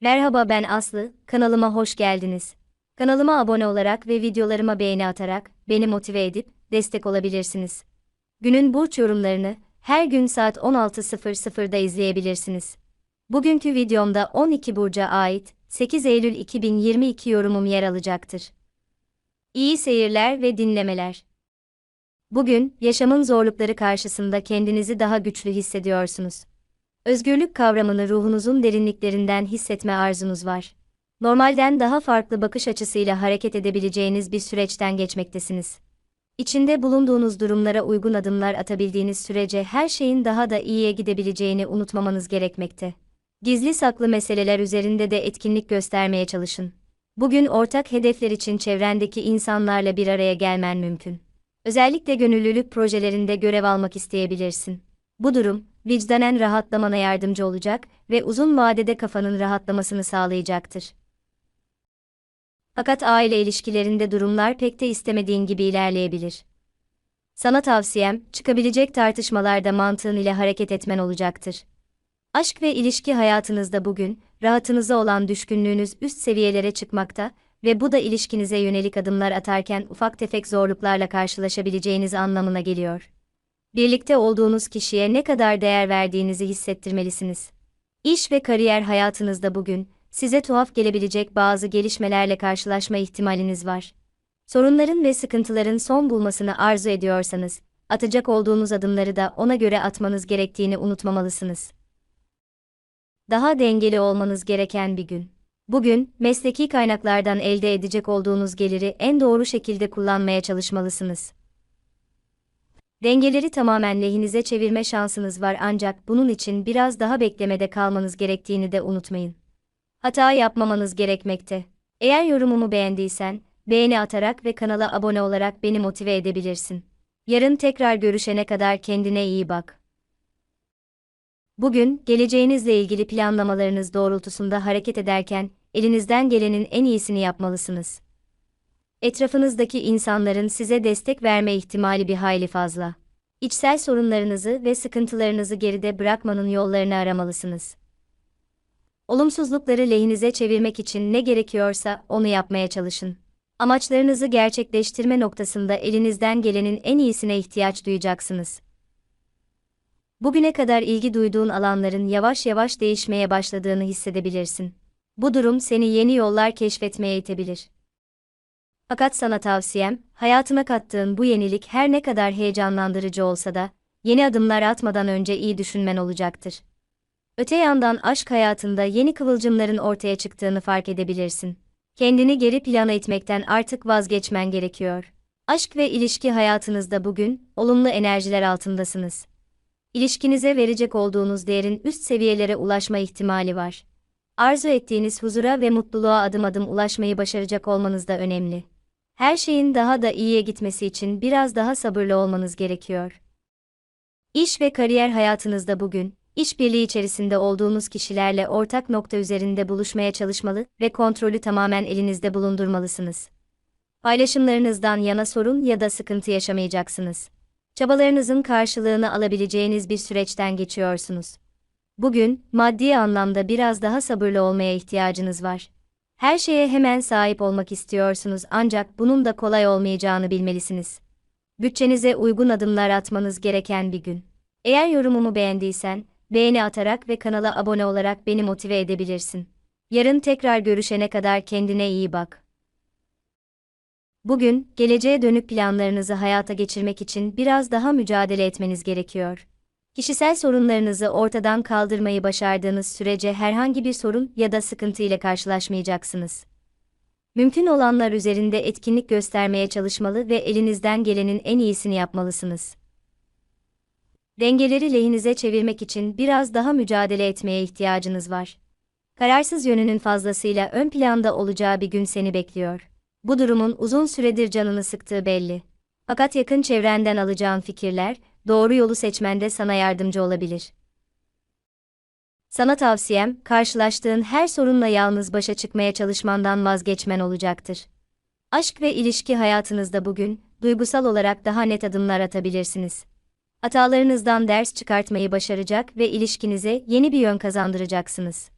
Merhaba ben Aslı, kanalıma hoş geldiniz. Kanalıma abone olarak ve videolarıma beğeni atarak beni motive edip destek olabilirsiniz. Günün burç yorumlarını her gün saat 16.00'da izleyebilirsiniz. Bugünkü videomda 12 burca ait 8 Eylül 2022 yorumum yer alacaktır. İyi seyirler ve dinlemeler. Bugün yaşamın zorlukları karşısında kendinizi daha güçlü hissediyorsunuz. Özgürlük kavramını ruhunuzun derinliklerinden hissetme arzunuz var. Normalden daha farklı bakış açısıyla hareket edebileceğiniz bir süreçten geçmektesiniz. İçinde bulunduğunuz durumlara uygun adımlar atabildiğiniz sürece her şeyin daha da iyiye gidebileceğini unutmamanız gerekmekte. Gizli saklı meseleler üzerinde de etkinlik göstermeye çalışın. Bugün ortak hedefler için çevrendeki insanlarla bir araya gelmen mümkün. Özellikle gönüllülük projelerinde görev almak isteyebilirsin. Bu durum, vicdanen rahatlamana yardımcı olacak ve uzun vadede kafanın rahatlamasını sağlayacaktır. Fakat aile ilişkilerinde durumlar pek de istemediğin gibi ilerleyebilir. Sana tavsiyem, çıkabilecek tartışmalarda mantığın ile hareket etmen olacaktır. Aşk ve ilişki hayatınızda bugün, rahatınıza olan düşkünlüğünüz üst seviyelere çıkmakta ve bu da ilişkinize yönelik adımlar atarken ufak tefek zorluklarla karşılaşabileceğiniz anlamına geliyor birlikte olduğunuz kişiye ne kadar değer verdiğinizi hissettirmelisiniz. İş ve kariyer hayatınızda bugün, size tuhaf gelebilecek bazı gelişmelerle karşılaşma ihtimaliniz var. Sorunların ve sıkıntıların son bulmasını arzu ediyorsanız, atacak olduğunuz adımları da ona göre atmanız gerektiğini unutmamalısınız. Daha dengeli olmanız gereken bir gün. Bugün, mesleki kaynaklardan elde edecek olduğunuz geliri en doğru şekilde kullanmaya çalışmalısınız. Dengeleri tamamen lehinize çevirme şansınız var ancak bunun için biraz daha beklemede kalmanız gerektiğini de unutmayın. Hata yapmamanız gerekmekte. Eğer yorumumu beğendiysen, beğeni atarak ve kanala abone olarak beni motive edebilirsin. Yarın tekrar görüşene kadar kendine iyi bak. Bugün, geleceğinizle ilgili planlamalarınız doğrultusunda hareket ederken, elinizden gelenin en iyisini yapmalısınız etrafınızdaki insanların size destek verme ihtimali bir hayli fazla. İçsel sorunlarınızı ve sıkıntılarınızı geride bırakmanın yollarını aramalısınız. Olumsuzlukları lehinize çevirmek için ne gerekiyorsa onu yapmaya çalışın. Amaçlarınızı gerçekleştirme noktasında elinizden gelenin en iyisine ihtiyaç duyacaksınız. Bugüne kadar ilgi duyduğun alanların yavaş yavaş değişmeye başladığını hissedebilirsin. Bu durum seni yeni yollar keşfetmeye itebilir. Fakat sana tavsiyem, hayatına kattığın bu yenilik her ne kadar heyecanlandırıcı olsa da, yeni adımlar atmadan önce iyi düşünmen olacaktır. Öte yandan aşk hayatında yeni kıvılcımların ortaya çıktığını fark edebilirsin. Kendini geri plana itmekten artık vazgeçmen gerekiyor. Aşk ve ilişki hayatınızda bugün, olumlu enerjiler altındasınız. İlişkinize verecek olduğunuz değerin üst seviyelere ulaşma ihtimali var. Arzu ettiğiniz huzura ve mutluluğa adım adım ulaşmayı başaracak olmanız da önemli. Her şeyin daha da iyiye gitmesi için biraz daha sabırlı olmanız gerekiyor. İş ve kariyer hayatınızda bugün, işbirliği içerisinde olduğunuz kişilerle ortak nokta üzerinde buluşmaya çalışmalı ve kontrolü tamamen elinizde bulundurmalısınız. Paylaşımlarınızdan yana sorun ya da sıkıntı yaşamayacaksınız. Çabalarınızın karşılığını alabileceğiniz bir süreçten geçiyorsunuz. Bugün, maddi anlamda biraz daha sabırlı olmaya ihtiyacınız var. Her şeye hemen sahip olmak istiyorsunuz ancak bunun da kolay olmayacağını bilmelisiniz. Bütçenize uygun adımlar atmanız gereken bir gün. Eğer yorumumu beğendiysen, beğeni atarak ve kanala abone olarak beni motive edebilirsin. Yarın tekrar görüşene kadar kendine iyi bak. Bugün, geleceğe dönük planlarınızı hayata geçirmek için biraz daha mücadele etmeniz gerekiyor. Kişisel sorunlarınızı ortadan kaldırmayı başardığınız sürece herhangi bir sorun ya da sıkıntı ile karşılaşmayacaksınız. Mümkün olanlar üzerinde etkinlik göstermeye çalışmalı ve elinizden gelenin en iyisini yapmalısınız. Dengeleri lehinize çevirmek için biraz daha mücadele etmeye ihtiyacınız var. Kararsız yönünün fazlasıyla ön planda olacağı bir gün seni bekliyor. Bu durumun uzun süredir canını sıktığı belli. Fakat yakın çevrenden alacağın fikirler, doğru yolu seçmende sana yardımcı olabilir. Sana tavsiyem, karşılaştığın her sorunla yalnız başa çıkmaya çalışmandan vazgeçmen olacaktır. Aşk ve ilişki hayatınızda bugün, duygusal olarak daha net adımlar atabilirsiniz. Hatalarınızdan ders çıkartmayı başaracak ve ilişkinize yeni bir yön kazandıracaksınız.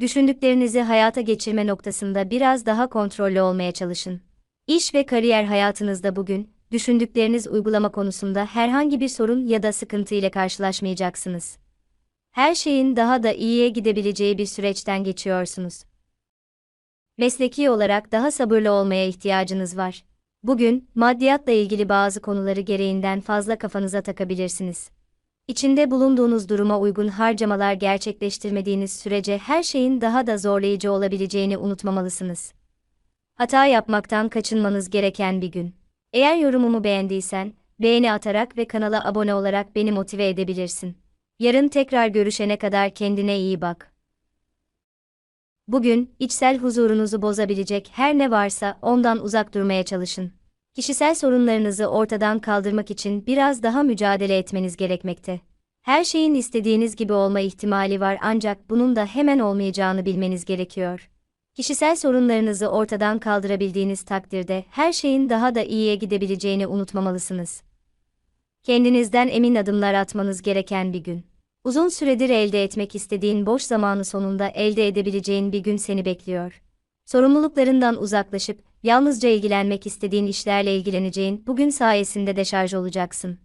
Düşündüklerinizi hayata geçirme noktasında biraz daha kontrollü olmaya çalışın. İş ve kariyer hayatınızda bugün, düşündükleriniz uygulama konusunda herhangi bir sorun ya da sıkıntı ile karşılaşmayacaksınız. Her şeyin daha da iyiye gidebileceği bir süreçten geçiyorsunuz. Mesleki olarak daha sabırlı olmaya ihtiyacınız var. Bugün, maddiyatla ilgili bazı konuları gereğinden fazla kafanıza takabilirsiniz. İçinde bulunduğunuz duruma uygun harcamalar gerçekleştirmediğiniz sürece her şeyin daha da zorlayıcı olabileceğini unutmamalısınız. Hata yapmaktan kaçınmanız gereken bir gün. Eğer yorumumu beğendiysen, beğeni atarak ve kanala abone olarak beni motive edebilirsin. Yarın tekrar görüşene kadar kendine iyi bak. Bugün, içsel huzurunuzu bozabilecek her ne varsa ondan uzak durmaya çalışın. Kişisel sorunlarınızı ortadan kaldırmak için biraz daha mücadele etmeniz gerekmekte. Her şeyin istediğiniz gibi olma ihtimali var ancak bunun da hemen olmayacağını bilmeniz gerekiyor. Kişisel sorunlarınızı ortadan kaldırabildiğiniz takdirde her şeyin daha da iyiye gidebileceğini unutmamalısınız. Kendinizden emin adımlar atmanız gereken bir gün. Uzun süredir elde etmek istediğin boş zamanı sonunda elde edebileceğin bir gün seni bekliyor. Sorumluluklarından uzaklaşıp yalnızca ilgilenmek istediğin işlerle ilgileneceğin bugün sayesinde deşarj olacaksın.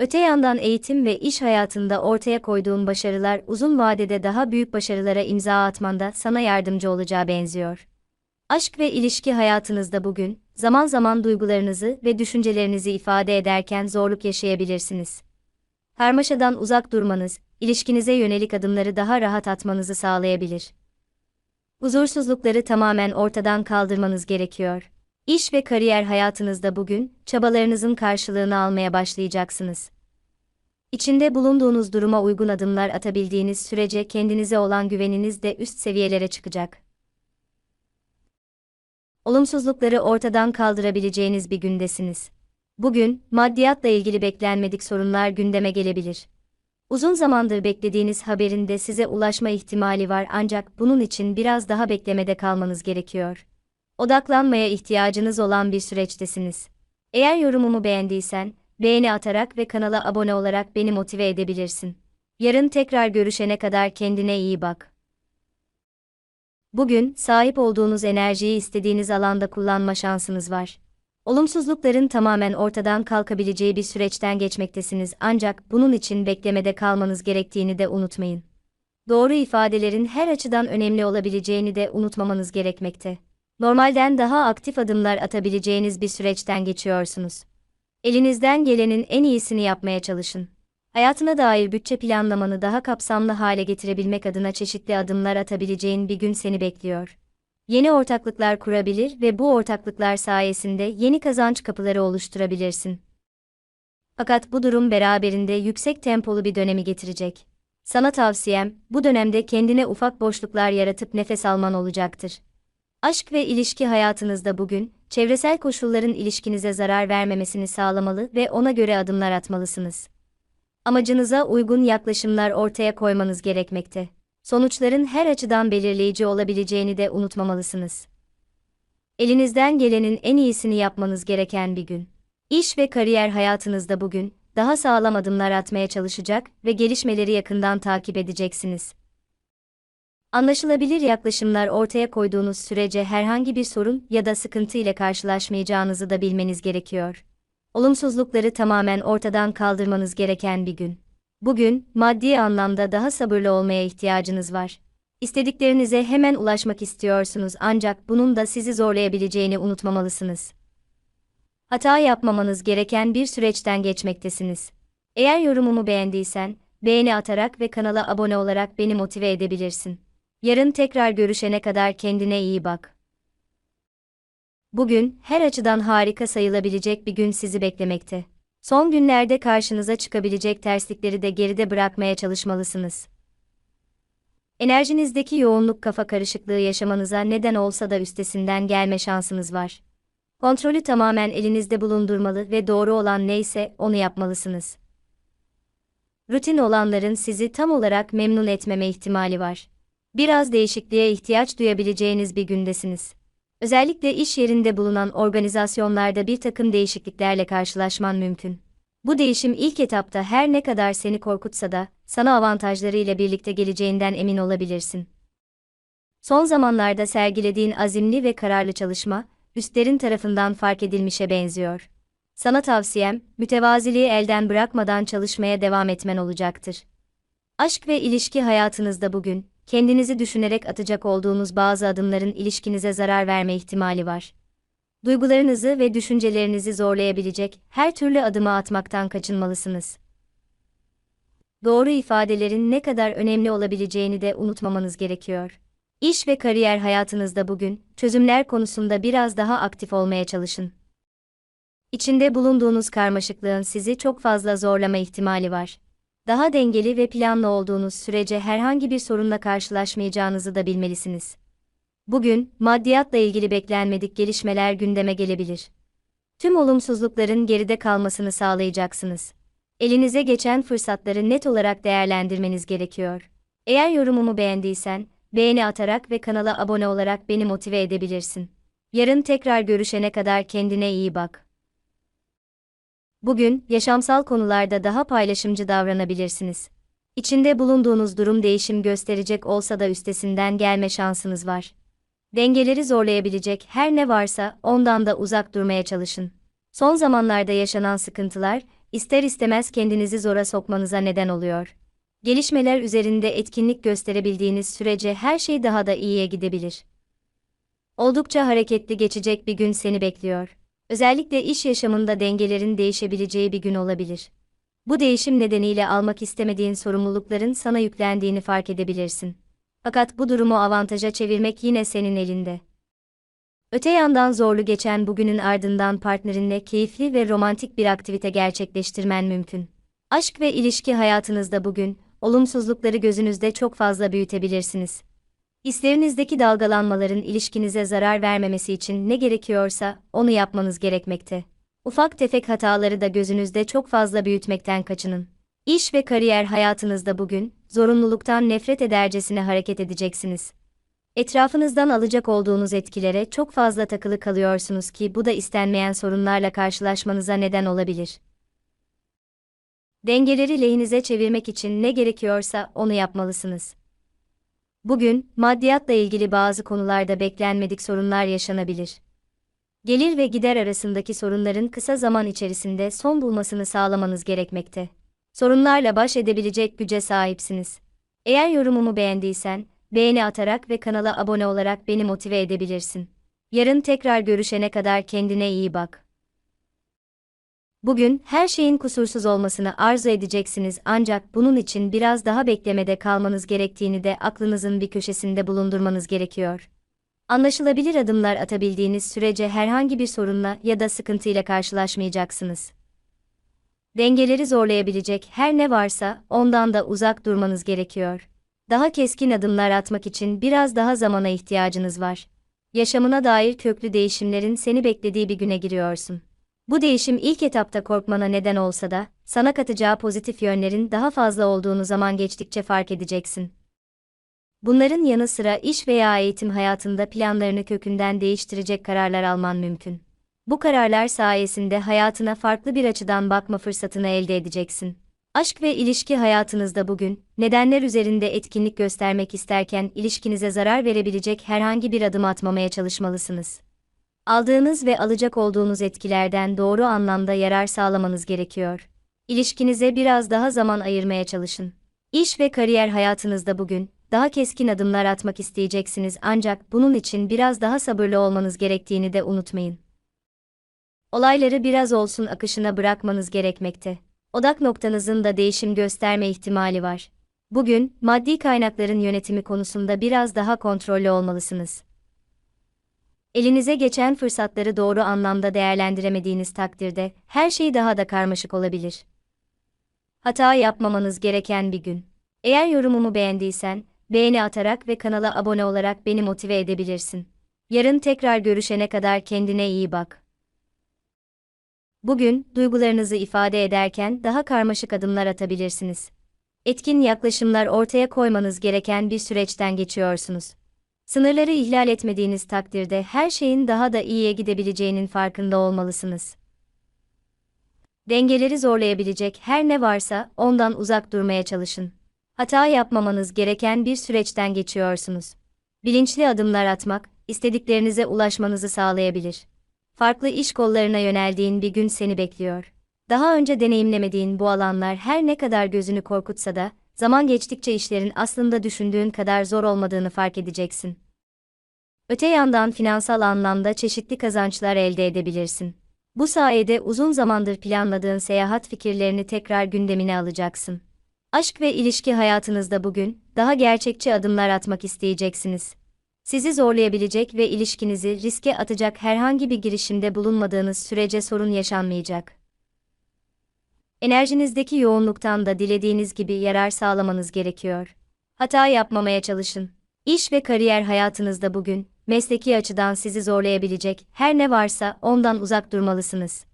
Öte yandan eğitim ve iş hayatında ortaya koyduğun başarılar uzun vadede daha büyük başarılara imza atmanda sana yardımcı olacağı benziyor. Aşk ve ilişki hayatınızda bugün, zaman zaman duygularınızı ve düşüncelerinizi ifade ederken zorluk yaşayabilirsiniz. Karmaşadan uzak durmanız, ilişkinize yönelik adımları daha rahat atmanızı sağlayabilir. Huzursuzlukları tamamen ortadan kaldırmanız gerekiyor. İş ve kariyer hayatınızda bugün, çabalarınızın karşılığını almaya başlayacaksınız. İçinde bulunduğunuz duruma uygun adımlar atabildiğiniz sürece kendinize olan güveniniz de üst seviyelere çıkacak. Olumsuzlukları ortadan kaldırabileceğiniz bir gündesiniz. Bugün, maddiyatla ilgili beklenmedik sorunlar gündeme gelebilir. Uzun zamandır beklediğiniz haberin de size ulaşma ihtimali var ancak bunun için biraz daha beklemede kalmanız gerekiyor. Odaklanmaya ihtiyacınız olan bir süreçtesiniz. Eğer yorumumu beğendiysen, beğeni atarak ve kanala abone olarak beni motive edebilirsin. Yarın tekrar görüşene kadar kendine iyi bak. Bugün, sahip olduğunuz enerjiyi istediğiniz alanda kullanma şansınız var. Olumsuzlukların tamamen ortadan kalkabileceği bir süreçten geçmektesiniz ancak bunun için beklemede kalmanız gerektiğini de unutmayın. Doğru ifadelerin her açıdan önemli olabileceğini de unutmamanız gerekmekte. Normalden daha aktif adımlar atabileceğiniz bir süreçten geçiyorsunuz. Elinizden gelenin en iyisini yapmaya çalışın. Hayatına dair bütçe planlamanı daha kapsamlı hale getirebilmek adına çeşitli adımlar atabileceğin bir gün seni bekliyor yeni ortaklıklar kurabilir ve bu ortaklıklar sayesinde yeni kazanç kapıları oluşturabilirsin. Fakat bu durum beraberinde yüksek tempolu bir dönemi getirecek. Sana tavsiyem, bu dönemde kendine ufak boşluklar yaratıp nefes alman olacaktır. Aşk ve ilişki hayatınızda bugün, çevresel koşulların ilişkinize zarar vermemesini sağlamalı ve ona göre adımlar atmalısınız. Amacınıza uygun yaklaşımlar ortaya koymanız gerekmekte sonuçların her açıdan belirleyici olabileceğini de unutmamalısınız. Elinizden gelenin en iyisini yapmanız gereken bir gün. İş ve kariyer hayatınızda bugün daha sağlam adımlar atmaya çalışacak ve gelişmeleri yakından takip edeceksiniz. Anlaşılabilir yaklaşımlar ortaya koyduğunuz sürece herhangi bir sorun ya da sıkıntı ile karşılaşmayacağınızı da bilmeniz gerekiyor. Olumsuzlukları tamamen ortadan kaldırmanız gereken bir gün. Bugün, maddi anlamda daha sabırlı olmaya ihtiyacınız var. İstediklerinize hemen ulaşmak istiyorsunuz ancak bunun da sizi zorlayabileceğini unutmamalısınız. Hata yapmamanız gereken bir süreçten geçmektesiniz. Eğer yorumumu beğendiysen, beğeni atarak ve kanala abone olarak beni motive edebilirsin. Yarın tekrar görüşene kadar kendine iyi bak. Bugün, her açıdan harika sayılabilecek bir gün sizi beklemekte. Son günlerde karşınıza çıkabilecek terslikleri de geride bırakmaya çalışmalısınız. Enerjinizdeki yoğunluk kafa karışıklığı yaşamanıza neden olsa da üstesinden gelme şansınız var. Kontrolü tamamen elinizde bulundurmalı ve doğru olan neyse onu yapmalısınız. Rutin olanların sizi tam olarak memnun etmeme ihtimali var. Biraz değişikliğe ihtiyaç duyabileceğiniz bir gündesiniz. Özellikle iş yerinde bulunan organizasyonlarda bir takım değişikliklerle karşılaşman mümkün. Bu değişim ilk etapta her ne kadar seni korkutsa da, sana avantajları ile birlikte geleceğinden emin olabilirsin. Son zamanlarda sergilediğin azimli ve kararlı çalışma, üstlerin tarafından fark edilmişe benziyor. Sana tavsiyem, mütevaziliği elden bırakmadan çalışmaya devam etmen olacaktır. Aşk ve ilişki hayatınızda bugün, kendinizi düşünerek atacak olduğunuz bazı adımların ilişkinize zarar verme ihtimali var. Duygularınızı ve düşüncelerinizi zorlayabilecek her türlü adımı atmaktan kaçınmalısınız. Doğru ifadelerin ne kadar önemli olabileceğini de unutmamanız gerekiyor. İş ve kariyer hayatınızda bugün, çözümler konusunda biraz daha aktif olmaya çalışın. İçinde bulunduğunuz karmaşıklığın sizi çok fazla zorlama ihtimali var. Daha dengeli ve planlı olduğunuz sürece herhangi bir sorunla karşılaşmayacağınızı da bilmelisiniz. Bugün, maddiyatla ilgili beklenmedik gelişmeler gündeme gelebilir. Tüm olumsuzlukların geride kalmasını sağlayacaksınız. Elinize geçen fırsatları net olarak değerlendirmeniz gerekiyor. Eğer yorumumu beğendiysen, beğeni atarak ve kanala abone olarak beni motive edebilirsin. Yarın tekrar görüşene kadar kendine iyi bak. Bugün, yaşamsal konularda daha paylaşımcı davranabilirsiniz. İçinde bulunduğunuz durum değişim gösterecek olsa da üstesinden gelme şansınız var. Dengeleri zorlayabilecek her ne varsa ondan da uzak durmaya çalışın. Son zamanlarda yaşanan sıkıntılar, ister istemez kendinizi zora sokmanıza neden oluyor. Gelişmeler üzerinde etkinlik gösterebildiğiniz sürece her şey daha da iyiye gidebilir. Oldukça hareketli geçecek bir gün seni bekliyor. Özellikle iş yaşamında dengelerin değişebileceği bir gün olabilir. Bu değişim nedeniyle almak istemediğin sorumlulukların sana yüklendiğini fark edebilirsin. Fakat bu durumu avantaja çevirmek yine senin elinde. Öte yandan zorlu geçen bugünün ardından partnerinle keyifli ve romantik bir aktivite gerçekleştirmen mümkün. Aşk ve ilişki hayatınızda bugün, olumsuzlukları gözünüzde çok fazla büyütebilirsiniz. Hislerinizdeki dalgalanmaların ilişkinize zarar vermemesi için ne gerekiyorsa onu yapmanız gerekmekte. Ufak tefek hataları da gözünüzde çok fazla büyütmekten kaçının. İş ve kariyer hayatınızda bugün zorunluluktan nefret edercesine hareket edeceksiniz. Etrafınızdan alacak olduğunuz etkilere çok fazla takılı kalıyorsunuz ki bu da istenmeyen sorunlarla karşılaşmanıza neden olabilir. Dengeleri lehinize çevirmek için ne gerekiyorsa onu yapmalısınız. Bugün, maddiyatla ilgili bazı konularda beklenmedik sorunlar yaşanabilir. Gelir ve gider arasındaki sorunların kısa zaman içerisinde son bulmasını sağlamanız gerekmekte. Sorunlarla baş edebilecek güce sahipsiniz. Eğer yorumumu beğendiysen, beğeni atarak ve kanala abone olarak beni motive edebilirsin. Yarın tekrar görüşene kadar kendine iyi bak. Bugün her şeyin kusursuz olmasını arzu edeceksiniz ancak bunun için biraz daha beklemede kalmanız gerektiğini de aklınızın bir köşesinde bulundurmanız gerekiyor. Anlaşılabilir adımlar atabildiğiniz sürece herhangi bir sorunla ya da sıkıntıyla karşılaşmayacaksınız. Dengeleri zorlayabilecek her ne varsa ondan da uzak durmanız gerekiyor. Daha keskin adımlar atmak için biraz daha zamana ihtiyacınız var. Yaşamına dair köklü değişimlerin seni beklediği bir güne giriyorsun. Bu değişim ilk etapta korkmana neden olsa da, sana katacağı pozitif yönlerin daha fazla olduğunu zaman geçtikçe fark edeceksin. Bunların yanı sıra iş veya eğitim hayatında planlarını kökünden değiştirecek kararlar alman mümkün. Bu kararlar sayesinde hayatına farklı bir açıdan bakma fırsatını elde edeceksin. Aşk ve ilişki hayatınızda bugün, nedenler üzerinde etkinlik göstermek isterken ilişkinize zarar verebilecek herhangi bir adım atmamaya çalışmalısınız. Aldığınız ve alacak olduğunuz etkilerden doğru anlamda yarar sağlamanız gerekiyor. İlişkinize biraz daha zaman ayırmaya çalışın. İş ve kariyer hayatınızda bugün, daha keskin adımlar atmak isteyeceksiniz ancak bunun için biraz daha sabırlı olmanız gerektiğini de unutmayın. Olayları biraz olsun akışına bırakmanız gerekmekte. Odak noktanızın da değişim gösterme ihtimali var. Bugün, maddi kaynakların yönetimi konusunda biraz daha kontrollü olmalısınız. Elinize geçen fırsatları doğru anlamda değerlendiremediğiniz takdirde her şey daha da karmaşık olabilir. Hata yapmamanız gereken bir gün. Eğer yorumumu beğendiysen, beğeni atarak ve kanala abone olarak beni motive edebilirsin. Yarın tekrar görüşene kadar kendine iyi bak. Bugün, duygularınızı ifade ederken daha karmaşık adımlar atabilirsiniz. Etkin yaklaşımlar ortaya koymanız gereken bir süreçten geçiyorsunuz. Sınırları ihlal etmediğiniz takdirde her şeyin daha da iyiye gidebileceğinin farkında olmalısınız. Dengeleri zorlayabilecek her ne varsa ondan uzak durmaya çalışın. Hata yapmamanız gereken bir süreçten geçiyorsunuz. Bilinçli adımlar atmak, istediklerinize ulaşmanızı sağlayabilir. Farklı iş kollarına yöneldiğin bir gün seni bekliyor. Daha önce deneyimlemediğin bu alanlar her ne kadar gözünü korkutsa da, zaman geçtikçe işlerin aslında düşündüğün kadar zor olmadığını fark edeceksin. Öte yandan finansal anlamda çeşitli kazançlar elde edebilirsin. Bu sayede uzun zamandır planladığın seyahat fikirlerini tekrar gündemine alacaksın. Aşk ve ilişki hayatınızda bugün daha gerçekçi adımlar atmak isteyeceksiniz. Sizi zorlayabilecek ve ilişkinizi riske atacak herhangi bir girişimde bulunmadığınız sürece sorun yaşanmayacak. Enerjinizdeki yoğunluktan da dilediğiniz gibi yarar sağlamanız gerekiyor. Hata yapmamaya çalışın. İş ve kariyer hayatınızda bugün, mesleki açıdan sizi zorlayabilecek her ne varsa ondan uzak durmalısınız.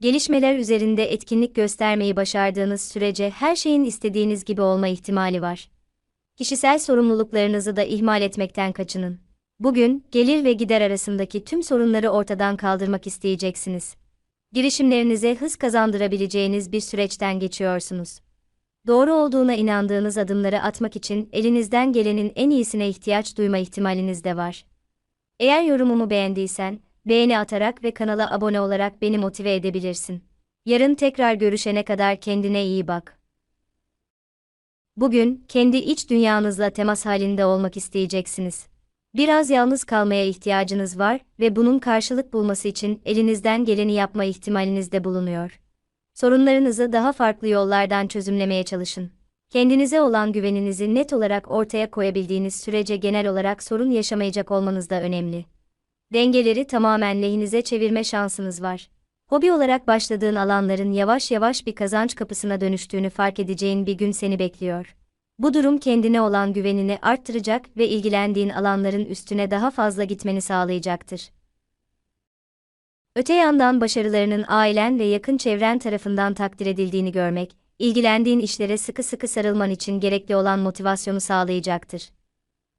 Gelişmeler üzerinde etkinlik göstermeyi başardığınız sürece her şeyin istediğiniz gibi olma ihtimali var. Kişisel sorumluluklarınızı da ihmal etmekten kaçının. Bugün, gelir ve gider arasındaki tüm sorunları ortadan kaldırmak isteyeceksiniz. Girişimlerinize hız kazandırabileceğiniz bir süreçten geçiyorsunuz. Doğru olduğuna inandığınız adımları atmak için elinizden gelenin en iyisine ihtiyaç duyma ihtimaliniz de var. Eğer yorumumu beğendiysen, beğeni atarak ve kanala abone olarak beni motive edebilirsin. Yarın tekrar görüşene kadar kendine iyi bak. Bugün kendi iç dünyanızla temas halinde olmak isteyeceksiniz. Biraz yalnız kalmaya ihtiyacınız var ve bunun karşılık bulması için elinizden geleni yapma ihtimaliniz de bulunuyor. Sorunlarınızı daha farklı yollardan çözümlemeye çalışın. Kendinize olan güveninizi net olarak ortaya koyabildiğiniz sürece genel olarak sorun yaşamayacak olmanız da önemli. Dengeleri tamamen lehinize çevirme şansınız var. Hobi olarak başladığın alanların yavaş yavaş bir kazanç kapısına dönüştüğünü fark edeceğin bir gün seni bekliyor. Bu durum kendine olan güvenini arttıracak ve ilgilendiğin alanların üstüne daha fazla gitmeni sağlayacaktır. Öte yandan başarılarının ailen ve yakın çevren tarafından takdir edildiğini görmek, ilgilendiğin işlere sıkı sıkı sarılman için gerekli olan motivasyonu sağlayacaktır.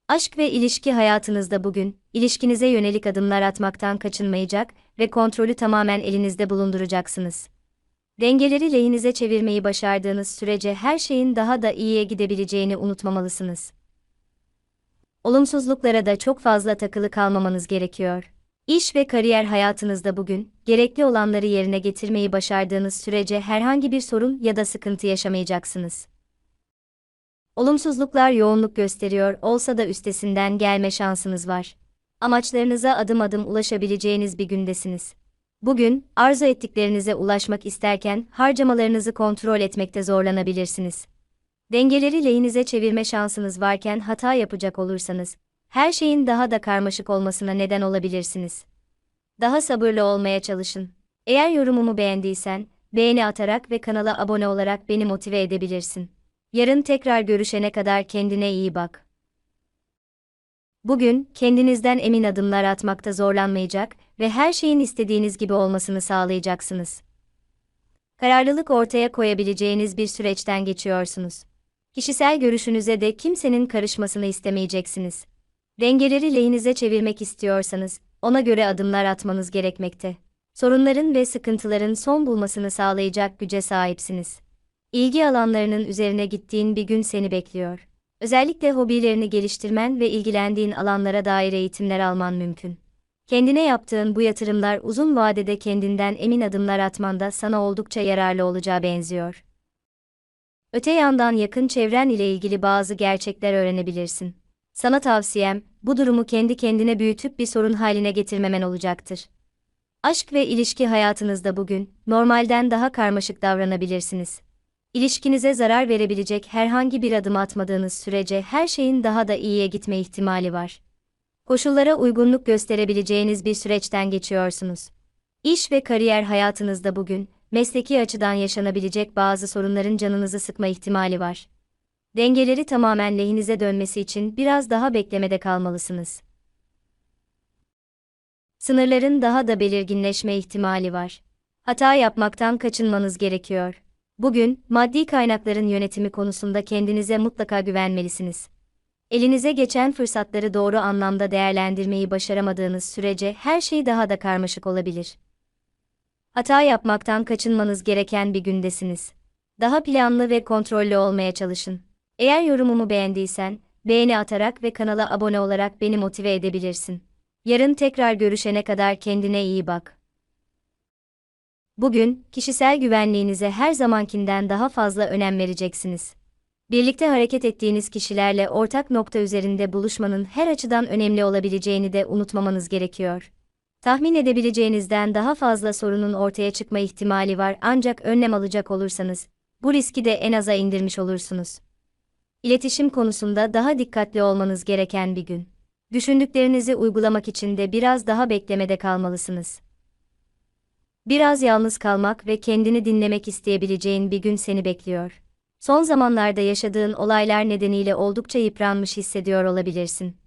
Aşk ve ilişki hayatınızda bugün, ilişkinize yönelik adımlar atmaktan kaçınmayacak ve kontrolü tamamen elinizde bulunduracaksınız. Dengeleri lehinize çevirmeyi başardığınız sürece her şeyin daha da iyiye gidebileceğini unutmamalısınız. Olumsuzluklara da çok fazla takılı kalmamanız gerekiyor. İş ve kariyer hayatınızda bugün, gerekli olanları yerine getirmeyi başardığınız sürece herhangi bir sorun ya da sıkıntı yaşamayacaksınız. Olumsuzluklar yoğunluk gösteriyor olsa da üstesinden gelme şansınız var. Amaçlarınıza adım adım ulaşabileceğiniz bir gündesiniz. Bugün, arzu ettiklerinize ulaşmak isterken harcamalarınızı kontrol etmekte zorlanabilirsiniz. Dengeleri lehinize çevirme şansınız varken hata yapacak olursanız, her şeyin daha da karmaşık olmasına neden olabilirsiniz. Daha sabırlı olmaya çalışın. Eğer yorumumu beğendiysen, beğeni atarak ve kanala abone olarak beni motive edebilirsin. Yarın tekrar görüşene kadar kendine iyi bak. Bugün kendinizden emin adımlar atmakta zorlanmayacak ve her şeyin istediğiniz gibi olmasını sağlayacaksınız. Kararlılık ortaya koyabileceğiniz bir süreçten geçiyorsunuz. Kişisel görüşünüze de kimsenin karışmasını istemeyeceksiniz. Dengeleri lehinize çevirmek istiyorsanız, ona göre adımlar atmanız gerekmekte. Sorunların ve sıkıntıların son bulmasını sağlayacak güce sahipsiniz. İlgi alanlarının üzerine gittiğin bir gün seni bekliyor. Özellikle hobilerini geliştirmen ve ilgilendiğin alanlara dair eğitimler alman mümkün. Kendine yaptığın bu yatırımlar uzun vadede kendinden emin adımlar atmanda sana oldukça yararlı olacağı benziyor. Öte yandan yakın çevren ile ilgili bazı gerçekler öğrenebilirsin. Sana tavsiyem, bu durumu kendi kendine büyütüp bir sorun haline getirmemen olacaktır. Aşk ve ilişki hayatınızda bugün, normalden daha karmaşık davranabilirsiniz. İlişkinize zarar verebilecek herhangi bir adım atmadığınız sürece her şeyin daha da iyiye gitme ihtimali var. Koşullara uygunluk gösterebileceğiniz bir süreçten geçiyorsunuz. İş ve kariyer hayatınızda bugün, mesleki açıdan yaşanabilecek bazı sorunların canınızı sıkma ihtimali var. Dengeleri tamamen lehinize dönmesi için biraz daha beklemede kalmalısınız. Sınırların daha da belirginleşme ihtimali var. Hata yapmaktan kaçınmanız gerekiyor. Bugün, maddi kaynakların yönetimi konusunda kendinize mutlaka güvenmelisiniz. Elinize geçen fırsatları doğru anlamda değerlendirmeyi başaramadığınız sürece her şey daha da karmaşık olabilir. Hata yapmaktan kaçınmanız gereken bir gündesiniz. Daha planlı ve kontrollü olmaya çalışın. Eğer yorumumu beğendiysen, beğeni atarak ve kanala abone olarak beni motive edebilirsin. Yarın tekrar görüşene kadar kendine iyi bak. Bugün, kişisel güvenliğinize her zamankinden daha fazla önem vereceksiniz. Birlikte hareket ettiğiniz kişilerle ortak nokta üzerinde buluşmanın her açıdan önemli olabileceğini de unutmamanız gerekiyor. Tahmin edebileceğinizden daha fazla sorunun ortaya çıkma ihtimali var ancak önlem alacak olursanız, bu riski de en aza indirmiş olursunuz. İletişim konusunda daha dikkatli olmanız gereken bir gün. Düşündüklerinizi uygulamak için de biraz daha beklemede kalmalısınız. Biraz yalnız kalmak ve kendini dinlemek isteyebileceğin bir gün seni bekliyor. Son zamanlarda yaşadığın olaylar nedeniyle oldukça yıpranmış hissediyor olabilirsin.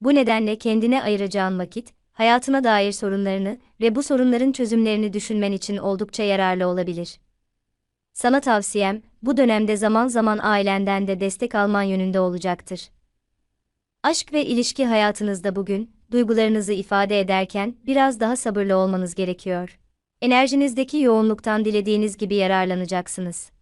Bu nedenle kendine ayıracağın vakit, hayatına dair sorunlarını ve bu sorunların çözümlerini düşünmen için oldukça yararlı olabilir. Sana tavsiyem, bu dönemde zaman zaman ailenden de destek alman yönünde olacaktır. Aşk ve ilişki hayatınızda bugün, duygularınızı ifade ederken biraz daha sabırlı olmanız gerekiyor. Enerjinizdeki yoğunluktan dilediğiniz gibi yararlanacaksınız.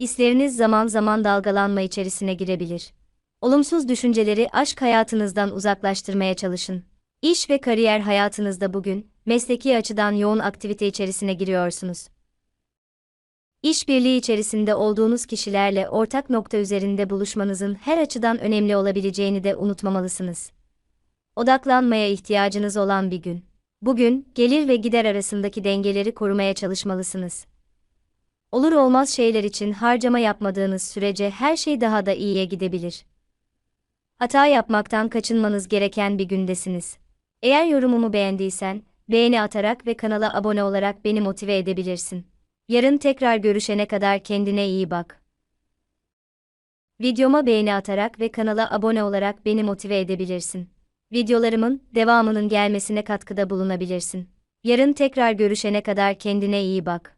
Hisleriniz zaman zaman dalgalanma içerisine girebilir. Olumsuz düşünceleri aşk hayatınızdan uzaklaştırmaya çalışın. İş ve kariyer hayatınızda bugün, mesleki açıdan yoğun aktivite içerisine giriyorsunuz. İşbirliği içerisinde olduğunuz kişilerle ortak nokta üzerinde buluşmanızın her açıdan önemli olabileceğini de unutmamalısınız. Odaklanmaya ihtiyacınız olan bir gün. Bugün, gelir ve gider arasındaki dengeleri korumaya çalışmalısınız. Olur olmaz şeyler için harcama yapmadığınız sürece her şey daha da iyiye gidebilir. Hata yapmaktan kaçınmanız gereken bir gündesiniz. Eğer yorumumu beğendiysen, beğeni atarak ve kanala abone olarak beni motive edebilirsin. Yarın tekrar görüşene kadar kendine iyi bak. Videoma beğeni atarak ve kanala abone olarak beni motive edebilirsin. Videolarımın devamının gelmesine katkıda bulunabilirsin. Yarın tekrar görüşene kadar kendine iyi bak.